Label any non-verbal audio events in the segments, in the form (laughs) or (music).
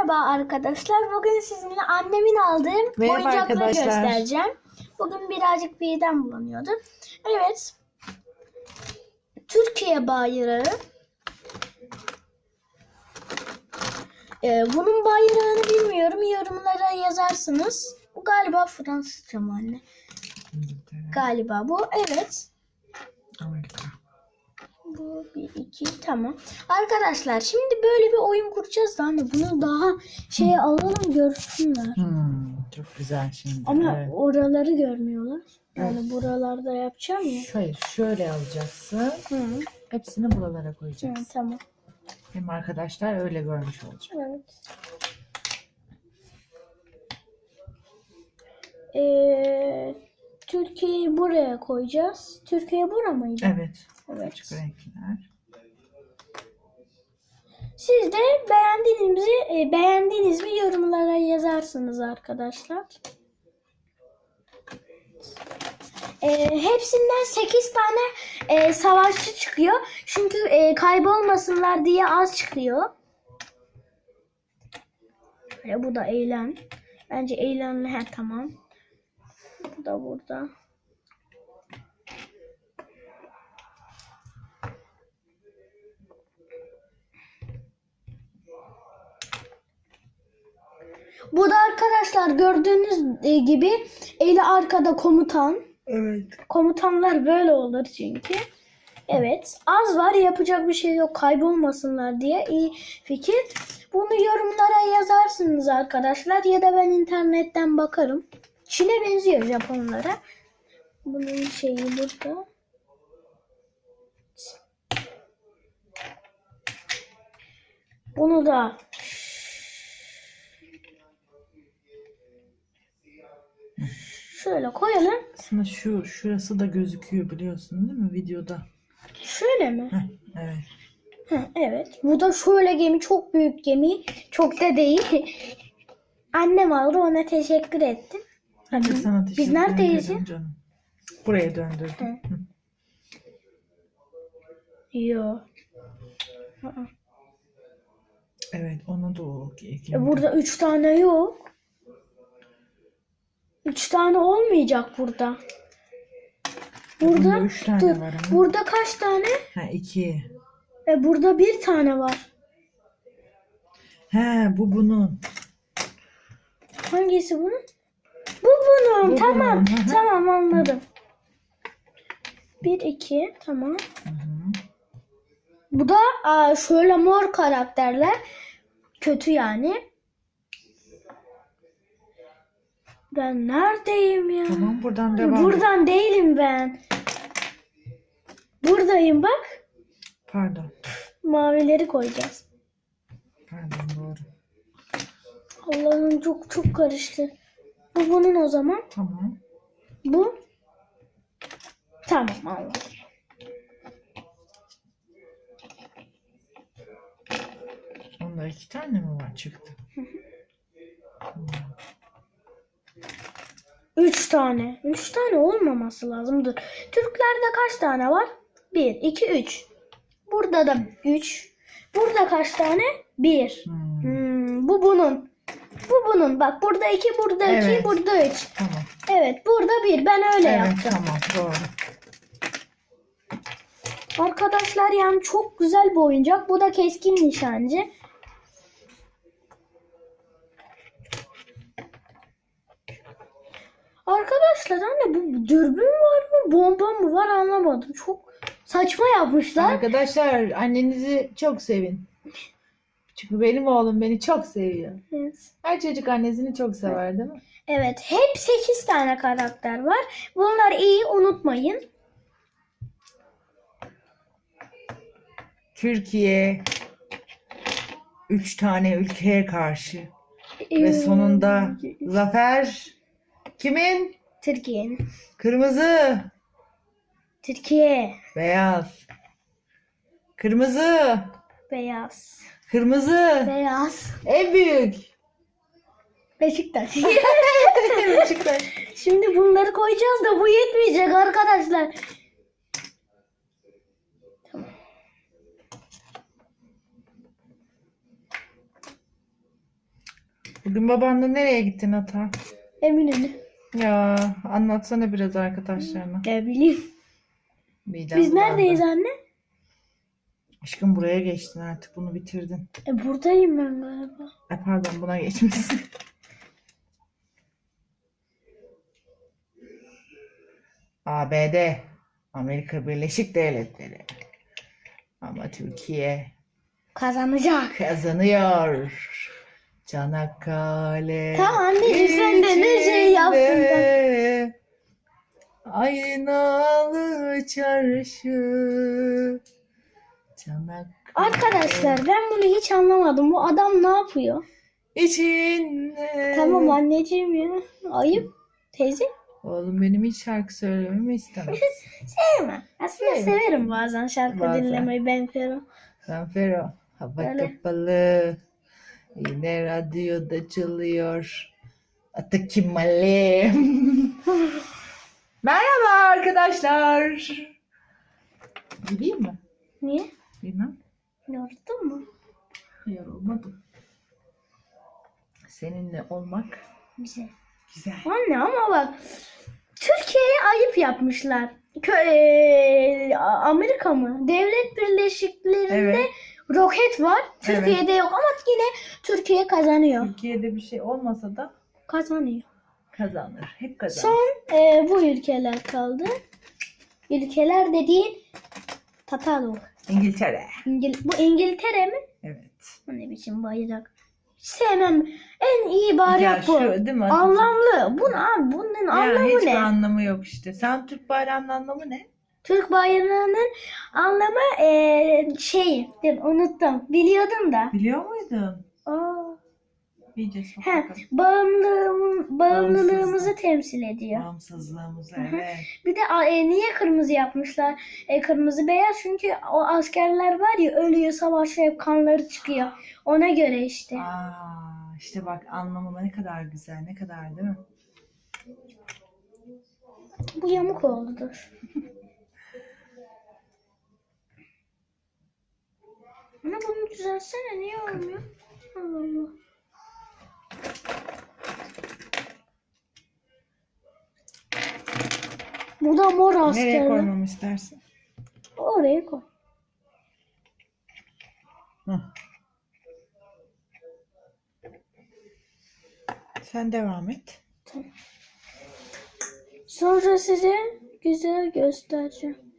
Merhaba arkadaşlar. Bugün sizinle annemin aldığım Merhaba oyuncakları arkadaşlar. göstereceğim. Bugün birazcık birden bulanıyordu. Evet. Türkiye bayrağı. Ee, bunun bayrağını bilmiyorum. Yorumlara yazarsınız. Bu galiba Fransızca mı anne? Galiba bu. Evet. Amerika. Bu bir iki tamam. Arkadaşlar şimdi böyle bir oyun kuracağız da hani bunu daha şey alalım görsünler. Hmm, çok güzel şimdi. Ama Evet. oraları görmüyorlar. Yani buralarda yapacağım ya. Hayır şöyle alacaksın. Hı, Hepsini buralara hı, koyacaksın. tamam. Hem arkadaşlar öyle görmüş olacak. Evet. Ee, Türkiye'yi buraya koyacağız. Türkiye bura mıydı? Evet. Evet. Açık renkler. Siz de beğendiğinizi e, beğendiğiniz mi yorumlara yazarsınız arkadaşlar. E, hepsinden 8 tane e, savaşçı çıkıyor. Çünkü e, kaybolmasınlar diye az çıkıyor. Ve bu da eğlen. Bence eğlenle her tamam. Bu da burada. Bu da arkadaşlar gördüğünüz e, gibi eli arkada komutan. Evet. Komutanlar böyle olur çünkü. Evet. Az var yapacak bir şey yok kaybolmasınlar diye iyi fikir. Bunu yorumlara yazarsınız arkadaşlar ya da ben internetten bakarım. Çin'e benziyor Japonlara. Bunun şeyi burada. Bunu da şöyle koyalım. Aslında şu şurası da gözüküyor biliyorsun değil mi videoda? Şöyle mi? Heh, evet. Hı, evet. Bu da şöyle gemi çok büyük gemi. Çok da değil. Annem aldı ona teşekkür ettim. De sana teşekkür Biz neredeyiz ederim canım. Buraya döndürdüm. Hı. Hı. Yo. Aa. Evet onu da o. E burada üç tane yok. Üç tane olmayacak burada. Burada, Bunda üç tane dur, var ama. burada kaç tane? Ha iki. E burada bir tane var. He bu bunun. Hangisi bunun? Bu bunun. Bu tamam. bunun, hı hı. Tamam anladım. Bir iki tamam. Hı hı. Bu da aa, şöyle mor karakterler. Kötü yani. Ben neredeyim ya? Tamam buradan devam. Buradan değilim ben. Buradayım bak. Pardon. Mavileri koyacağız. Pardon doğru. Allah'ım çok çok karıştı. Bu bunun o zaman. Tamam. Bu. Tamam anladım. Onda iki tane mi var çıktı? Üç tane. Üç tane olmaması lazımdır. Türklerde kaç tane var? Bir, iki, üç. Burada da üç. Burada kaç tane? Bir. Hmm. Hmm, bu bunun. Bu bunun. Bak burada iki, burada iki, Evet. burada üç. Tamam. Evet burada bir. Ben öyle evet yaptım. tamam doğru. Arkadaşlar yani çok güzel bir oyuncak. Bu da keskin nişancı. Arkadaşlar anne bu dürbün var mı bomba mı var anlamadım. Çok saçma yapmışlar. Arkadaşlar annenizi çok sevin. Çünkü benim oğlum beni çok seviyor. Evet. Her çocuk annesini çok sever değil mi? Evet hep 8 tane karakter var. Bunlar iyi unutmayın. Türkiye üç tane ülkeye karşı Ee, ve sonunda zafer kimin? Türkiye'nin. Kırmızı, Türkiye beyaz. Kırmızı, beyaz. kırmızı. Beyaz. En büyük. Beşiktaş. (laughs) Beşiktaş. Şimdi bunları koyacağız da bu yetmeyecek arkadaşlar. Bugün babanla nereye gittin Ata? Eminönü. Ya anlatsana biraz arkadaşlarına. Ne bileyim. Midem Biz bulandı. neredeyiz anne? Aşkım buraya geçtin artık bunu bitirdin. E, buradayım ben galiba. Ay pardon buna geçmişsin. ABD, (laughs) Amerika Birleşik Devletleri. Ama Türkiye Kazanacak. kazanıyor. Çanakkale. Tamam anneciğim, sen de ne şey yaptın da. Aynalı çarşı. Çanakkale. Arkadaşlar ben bunu hiç anlamadım. Bu adam ne yapıyor? içinde. Tamam anneciğim ya. Ayıp. Teyze. Oğlum benim hiç şarkı söylememi istemez. (laughs) Sevmem. Aslında Evet. severim bazen şarkı Bazen. dinlemeyi ben Fero. Sanfero, hava Öyle. kapalı. Yine radyoda çalıyor. Atakimale. (laughs) Merhaba arkadaşlar. Gideyim mi? Niye? Bilmem. Yoruldun mu? Hayır olmadım. Seninle olmak Güzel. güzel. Anne ama bak Türkiye'ye ayıp yapmışlar. Kö- eee, Amerika mı? Devlet Birleşiklerinde Evet. Roket var. Türkiye'de yok ama yine Türkiye kazanıyor. Türkiye'de bir şey olmasa da Kazanıyor. kazanır. Hep kazanır. Son eee, bu ülkeler kaldı. Ülkeler dediğin Tatar. İngiltere. İngil bu İngiltere mi? Evet. Bu ne biçim bayrak? Sevmem. En iyi Ya bayrak bu. şu değil mi? Anlamlı. Bu ne abi? Bunun Ya anlamı hiçbir ne? anlamı yok işte. Sen Türk bayrağının anlamı ne? Türk bayrağının anlamı eee şey, dur, unuttum. Biliyordum da. Biliyor muydun? Aa, İyice he, bakalım. bağımlılığım, bağımlılığımızı temsil ediyor. Hı. evet. Bir de e, niye kırmızı yapmışlar? E, kırmızı beyaz çünkü o askerler var ya ölüyor savaşta hep kanları çıkıyor. Ona göre işte. Aa, işte bak anlamı ne kadar güzel, ne kadar değil mi? Bu yamuk oldu dur. Ana bunu düzelsene niye olmuyor? Allah Allah. Bu da mor Nereye askerler. koymamı istersin? Oraya koy. Hı. Sen devam et. Sonra size güzel göstereceğim.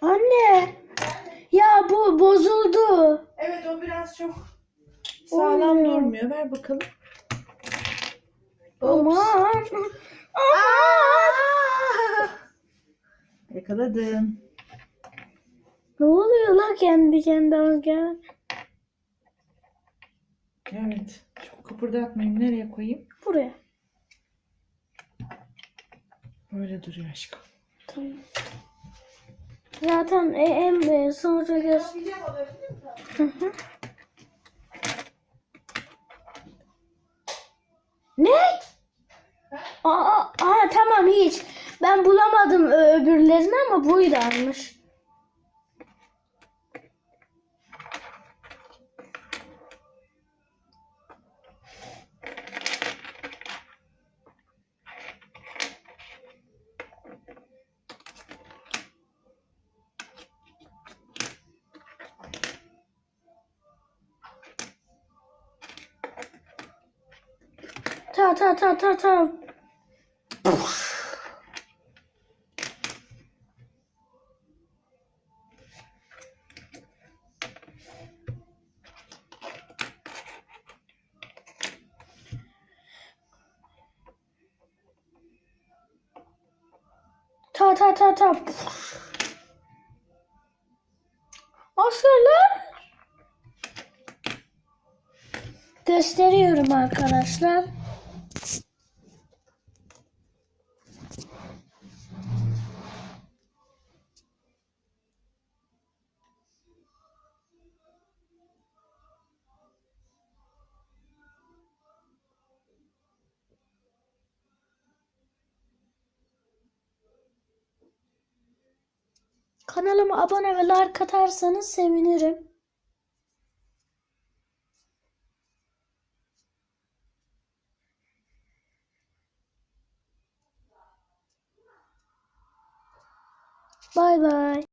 Anne! Ya bu bozuldu. Evet o biraz çok sağlam Olmuyor. durmuyor. Ver bakalım. Aman. Aman. Yakaladım. Ne oluyor la kendi kendine gel. Evet. Çok kıpırdatmayayım. Nereye koyayım? Buraya. Böyle duruyor aşkım. Tamam. Zaten e, en e, sonra göz. Ne? Aa, aa, tamam hiç. Ben bulamadım ö- öbürlerini ama buydarmış. Ta ta ta ta ta. Ta ta ta ta. Askerler. Gösteriyorum arkadaşlar. Kanalıma abone ve like atarsanız sevinirim.